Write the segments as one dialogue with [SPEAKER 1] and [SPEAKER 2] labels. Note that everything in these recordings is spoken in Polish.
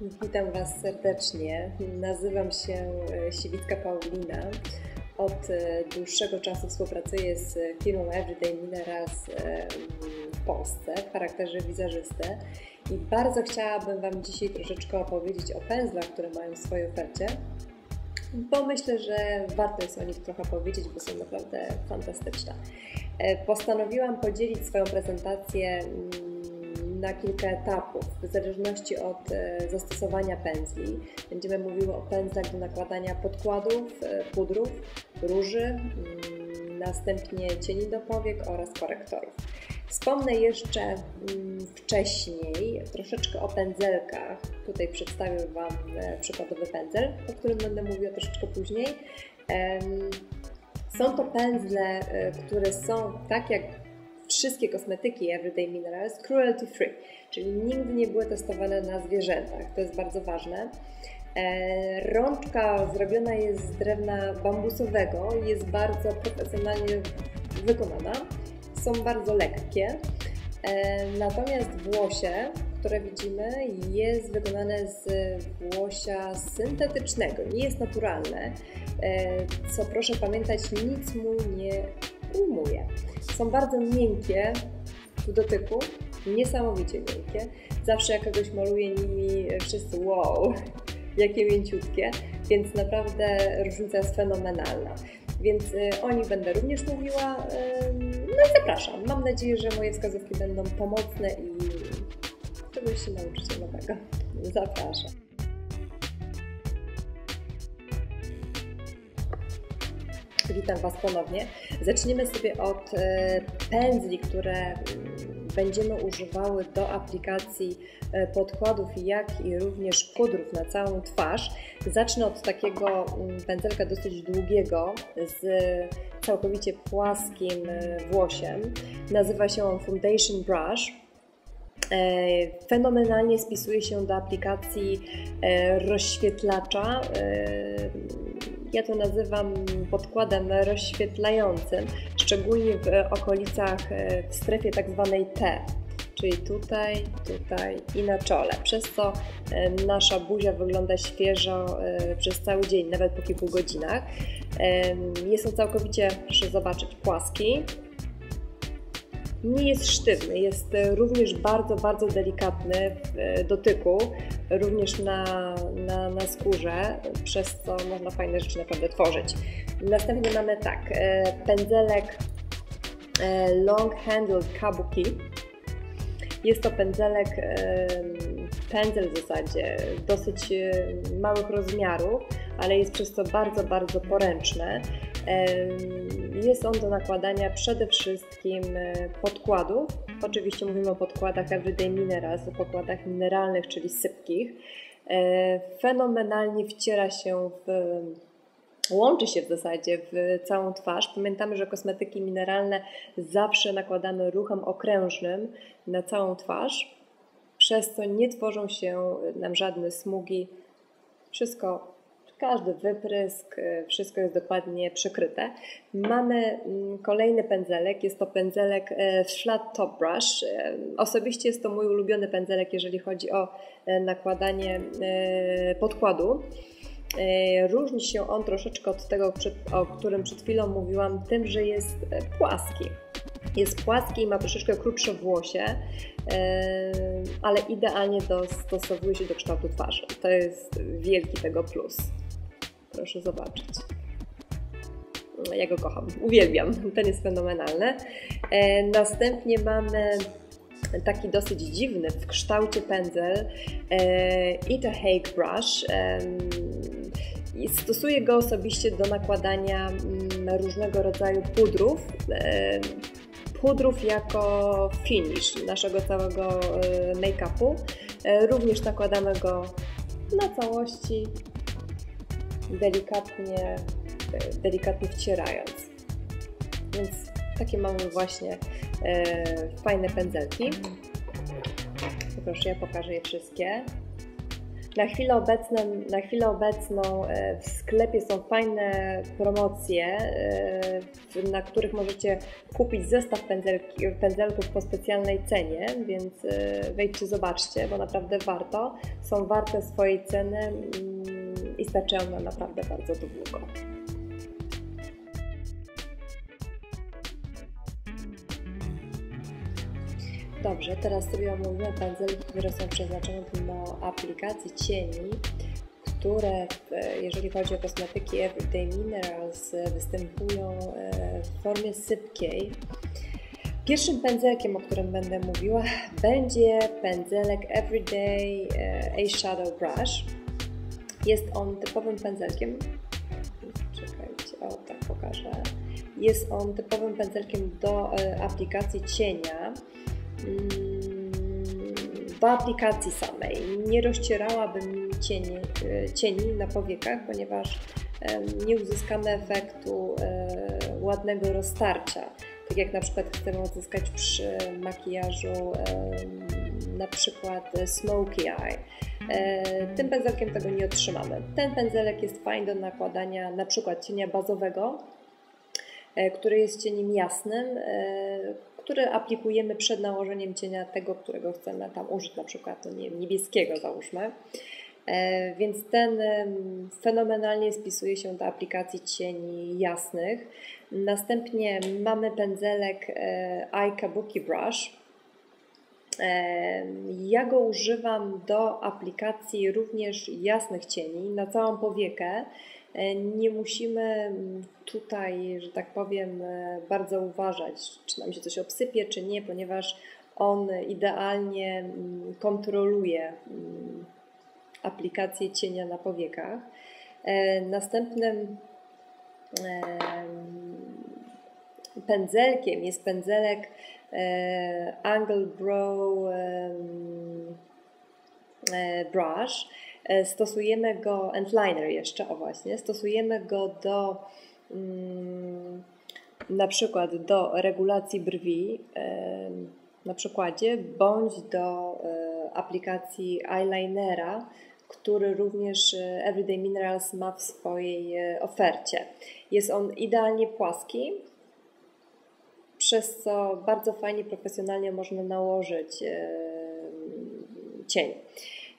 [SPEAKER 1] Witam Was serdecznie. Nazywam się e, Siwicka Paulina. Od e, dłuższego czasu współpracuję z firmą Everyday Minerals e, w Polsce w charakterze wizerzysty i bardzo chciałabym Wam dzisiaj troszeczkę opowiedzieć o pędzlach, które mają w swojej ofercie, bo myślę, że warto jest o nich trochę powiedzieć, bo są naprawdę fantastyczne. Postanowiłam podzielić swoją prezentację mm, na kilka etapów, w zależności od e, zastosowania pędzli. Będziemy mówiły o pędzlach do nakładania podkładów, e, pudrów, róży, mm, następnie cieni do powiek oraz korektorów. Wspomnę jeszcze mm, wcześniej troszeczkę o pędzelkach. Tutaj przedstawię Wam e, przykładowy pędzel, o którym będę mówiła troszeczkę później. Są to pędzle, które są tak jak wszystkie kosmetyki Everyday Minerals cruelty free, czyli nigdy nie były testowane na zwierzętach. To jest bardzo ważne. E, rączka zrobiona jest z drewna bambusowego, jest bardzo profesjonalnie wykonana, są bardzo lekkie. E, natomiast włosie, które widzimy, jest wykonane z włosia syntetycznego, nie jest naturalne, e, co proszę pamiętać, nic mu nie ujmuje. Są bardzo miękkie w dotyku, niesamowicie miękkie. Zawsze jak kogoś maluję nimi, wszyscy wow, jakie mięciutkie, więc naprawdę różnica jest fenomenalna. Więc y, o nich będę również mówiła. No i zapraszam. Mam nadzieję, że moje wskazówki będą pomocne i czegoś się nauczycie nowego. Zapraszam. Witam Was ponownie. Zaczniemy sobie od e, pędzli, które mm, będziemy używały do aplikacji e, podkładów, jak i również pudrów na całą twarz. Zacznę od takiego mm, pędzelka dosyć długiego z całkowicie płaskim e, włosiem. Nazywa się on Foundation Brush. Fenomenalnie spisuje się do aplikacji rozświetlacza ja to nazywam podkładem rozświetlającym, szczególnie w okolicach, e, w strefie tak zwanej T, czyli tutaj, tutaj i na czole. Przez co e, nasza buzia wygląda świeżo e, przez cały dzień, nawet po kilku godzinach. Jest on całkowicie, proszę zobaczyć, płaski, nie jest sztywny, jest również bardzo, bardzo delikatny w dotyku, również na, na, na skórze, przez co można fajne rzeczy naprawdę tworzyć. Następnie mamy tak, e, pędzelek e, Long Handled Kabuki. Jest to pędzelek, pędzel w zasadzie dosyć małych rozmiarów, ale jest przez to bardzo, bardzo poręczny. Jest on do nakładania przede wszystkim e, podkładów. Oczywiście mówimy o podkładach Everyday Minerals, o podkładach mineralnych, czyli sypkich. E, fenomenalnie wciera się w łączy się w zasadzie w całą twarz. Pamiętamy, że kosmetyki mineralne zawsze nakładamy ruchem okrężnym na całą twarz, przez co nie tworzą się nam żadne smugi. Wszystko każdy wyprysk, y, wszystko jest dokładnie przykryte. Mamy mm, kolejny pędzelek, jest to pędzelek e, Flat Top Brush. E, osobiście jest to mój ulubiony pędzelek, jeżeli chodzi o nakładanie podkładu. Różni się on troszeczkę od tego, o którym przed chwilą mówiłam, tym, że jest płaski. Jest płaski i ma troszeczkę krótsze włosie, ale idealnie dostosowuje się do kształtu twarzy. To jest wielki tego plus. Proszę zobaczyć. Ja go kocham, uwielbiam, ten jest fenomenalny. E, następnie mamy taki dosyć dziwny w kształcie pędzel e, Ita Hague Brush. E, stosuję go osobiście do nakładania mm, różnego rodzaju pudrów. Pudrów jako finish naszego całego make-upu. Również nakładamy go na całości delikatnie, delikatnie wcierając. Więc takie mamy właśnie e, fajne pędzelki. Proszę, ja pokażę je wszystkie. Na chwilę, obecną, na chwilę obecną w sklepie są fajne promocje, na których możecie kupić zestaw pędzelków po specjalnej cenie, więc wejdźcie, zobaczcie, bo naprawdę warto. Są warte swojej ceny i starczają nam naprawdę bardzo długo. Dobrze, teraz sobie omówimy pędzelki, które są przeznaczone do aplikacji cieni, które jeżeli chodzi o kosmetyki Everyday Minerals występują e, w formie sypkiej. Pierwszym pędzelkiem, o którym będę mówiła, będzie pędzelek Everyday e, Eyeshadow Brush. Jest on typowym pędzelkiem. Czekajcie, o tak pokażę. Jest on typowym pędzelkiem do e, aplikacji cienia do aplikacji samej. Nie rozcierałabym cieni, e, cieni na powiekach, ponieważ nie uzyskamy efektu e, ładnego roztarcia. Tak jak na przykład chcemy uzyskać przy makijażu na przykład smoky eye. E, tym pędzelkiem tego nie otrzymamy. Ten pędzelek jest fajny do nakładania na przykład cienia bazowego, który jest cieniem jasnym, który aplikujemy przed nałożeniem cienia tego, którego chcemy tam użyć, na przykład no nie wiem, niebieskiego załóżmy. E, więc ten fenomenalnie spisuje się do aplikacji cieni jasnych. Następnie mamy pędzelek e, Eye Kabuki Brush. Ja go używam do aplikacji również jasnych cieni na całą powiekę. E, nie musimy mm, tutaj, że tak powiem, e, bardzo uważać, czy nam się coś obsypie, czy nie, ponieważ on idealnie mm, kontroluje mm, aplikację cienia na powiekach. E, następnym pędzelkiem jest pędzelek Angle Brow Brush E, stosujemy go, endliner jeszcze, o właśnie, stosujemy go do mm, na przykład do regulacji brwi e, na przykładzie, bądź do e, aplikacji eyelinera, który również Everyday Minerals ma w swojej ofercie. Jest on idealnie płaski, przez co bardzo fajnie, profesjonalnie można nałożyć cień.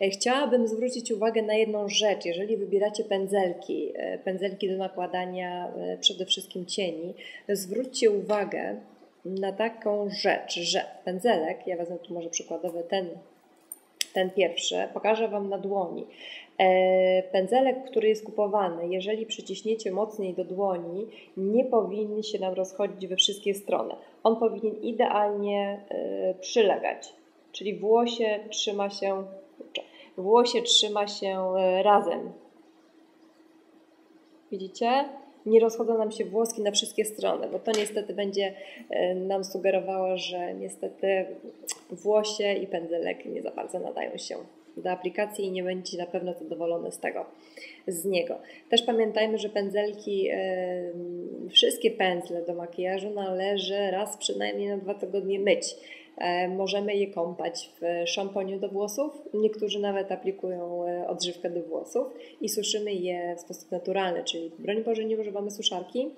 [SPEAKER 1] E, chciałabym zwrócić uwagę na jedną rzecz. Jeżeli wybieracie pędzelki, e, pędzelki do nakładania e, przede wszystkim cieni, zwróćcie uwagę na taką rzecz, że pędzelek, ja wezmę tu może przykładowy ten, ten pierwszy, pokażę Wam na dłoni. Pędzelek, który jest kupowany, jeżeli przyciśniecie mocniej do dłoni, nie powinien się nam rozchodzić we wszystkie strony. On powinien idealnie przylegać, czyli włosie trzyma się włosie trzyma się e, razem. Widzicie? Nie rozchodzą nam się włoski na wszystkie strony, bo to niestety będzie e, nam sugerowało, że niestety włosie i pędzelek nie za bardzo nadają się do aplikacji i nie będziecie na pewno zadowolone z tego, z niego. Też pamiętajmy, że pędzelki, wszystkie pędzle do makijażu należy raz przynajmniej na dwa tygodnie myć. E, możemy je kąpać w szamponiu do włosów. Niektórzy nawet aplikują e, odżywkę do włosów i suszymy je w sposób naturalny, czyli broń Boże nie używamy suszarki,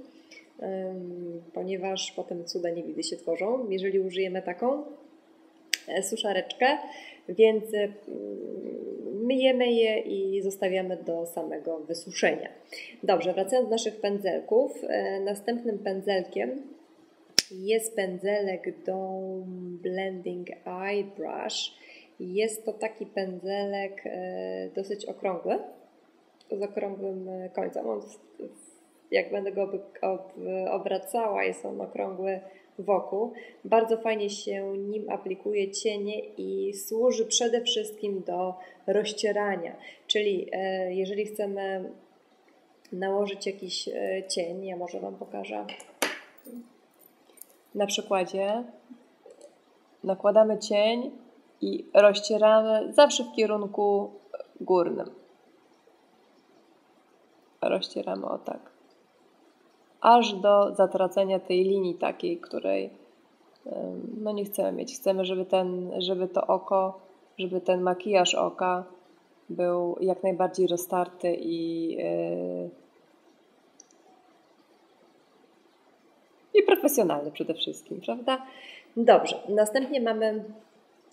[SPEAKER 1] ponieważ potem cuda niewidy się tworzą, jeżeli użyjemy taką suszareczkę, więc myjemy je i zostawiamy do samego wysuszenia. Dobrze, wracając do naszych pędzelków, następnym pędzelkiem jest pędzelek do Blending Eye Brush. Jest to taki pędzelek e, dosyć okrągły, z okrągłym e, końcem. On, jak będę go obracała, jest on okrągły wokół. Bardzo fajnie się nim aplikuje cienie i służy przede wszystkim do rozcierania. Czyli e, jeżeli chcemy nałożyć jakiś cień, ja może Wam pokażę na przykładzie nakładamy cień i rozcieramy zawsze w kierunku górnym. Rozcieramy o tak. Aż do zatracenia tej linii takiej, której no nie chcemy mieć. Chcemy, żeby, ten, żeby to oko, żeby ten makijaż oka był jak najbardziej roztarty i, e, i profesjonalny przede wszystkim, prawda? Dobrze, następnie mamy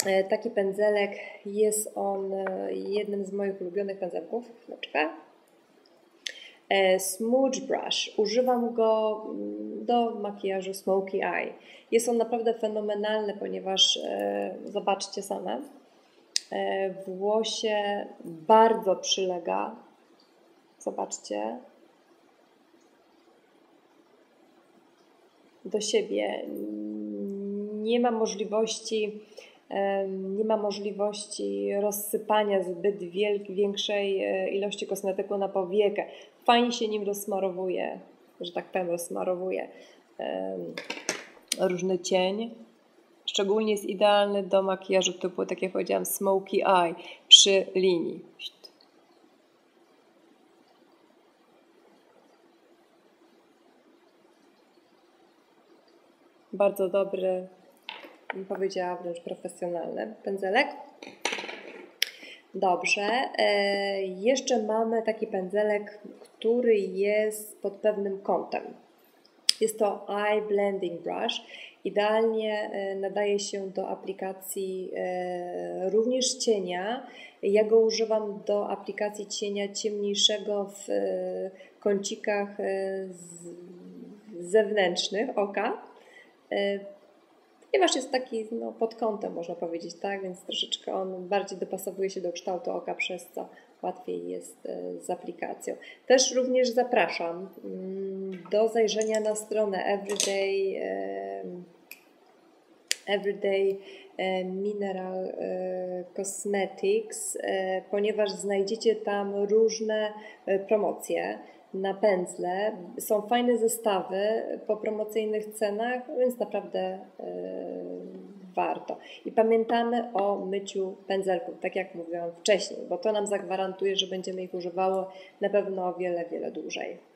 [SPEAKER 1] e, taki pędzelek, jest on jednym z moich ulubionych pędzelków, chwileczkę. Smudge Brush. Używam go mm, do makijażu Smoky Eye. Jest on naprawdę fenomenalny, ponieważ zobaczcie same, E, włosie bardzo przylega. Zobaczcie. Do siebie. Nie ma możliwości nie ma możliwości rozsypania zbyt większej e, ilości kosmetyku na powiekę. Fajnie się nim rozsmarowuje, że tak powiem, rozsmarowuje różny cień. Szczególnie jest idealny do makijażu typu, tak jak powiedziałam, smoky eye przy linii. Bardzo dobry, bym powiedziała wręcz profesjonalny pędzelek. Dobrze. E, jeszcze mamy taki pędzelek, który jest pod pewnym kątem. Jest to Eye Blending Brush. Idealnie e, nadaje się do aplikacji e, również cienia. Ja go używam do aplikacji cienia ciemniejszego w e, kącikach zewnętrznych oka ponieważ jest taki no, pod kątem, można powiedzieć, tak, więc troszeczkę on bardziej dopasowuje się do kształtu oka, przez co łatwiej jest z aplikacją. Też również zapraszam mm, do zajrzenia na stronę Everyday Everyday e, Mineral e, Cosmetics, e, ponieważ znajdziecie tam różne promocje na pędzle. Są fajne zestawy po promocyjnych cenach, więc naprawdę warto. I pamiętamy o myciu pędzelków, tak jak mówiłam wcześniej, bo to nam zagwarantuje, że będziemy ich używało na pewno o wiele, wiele dłużej.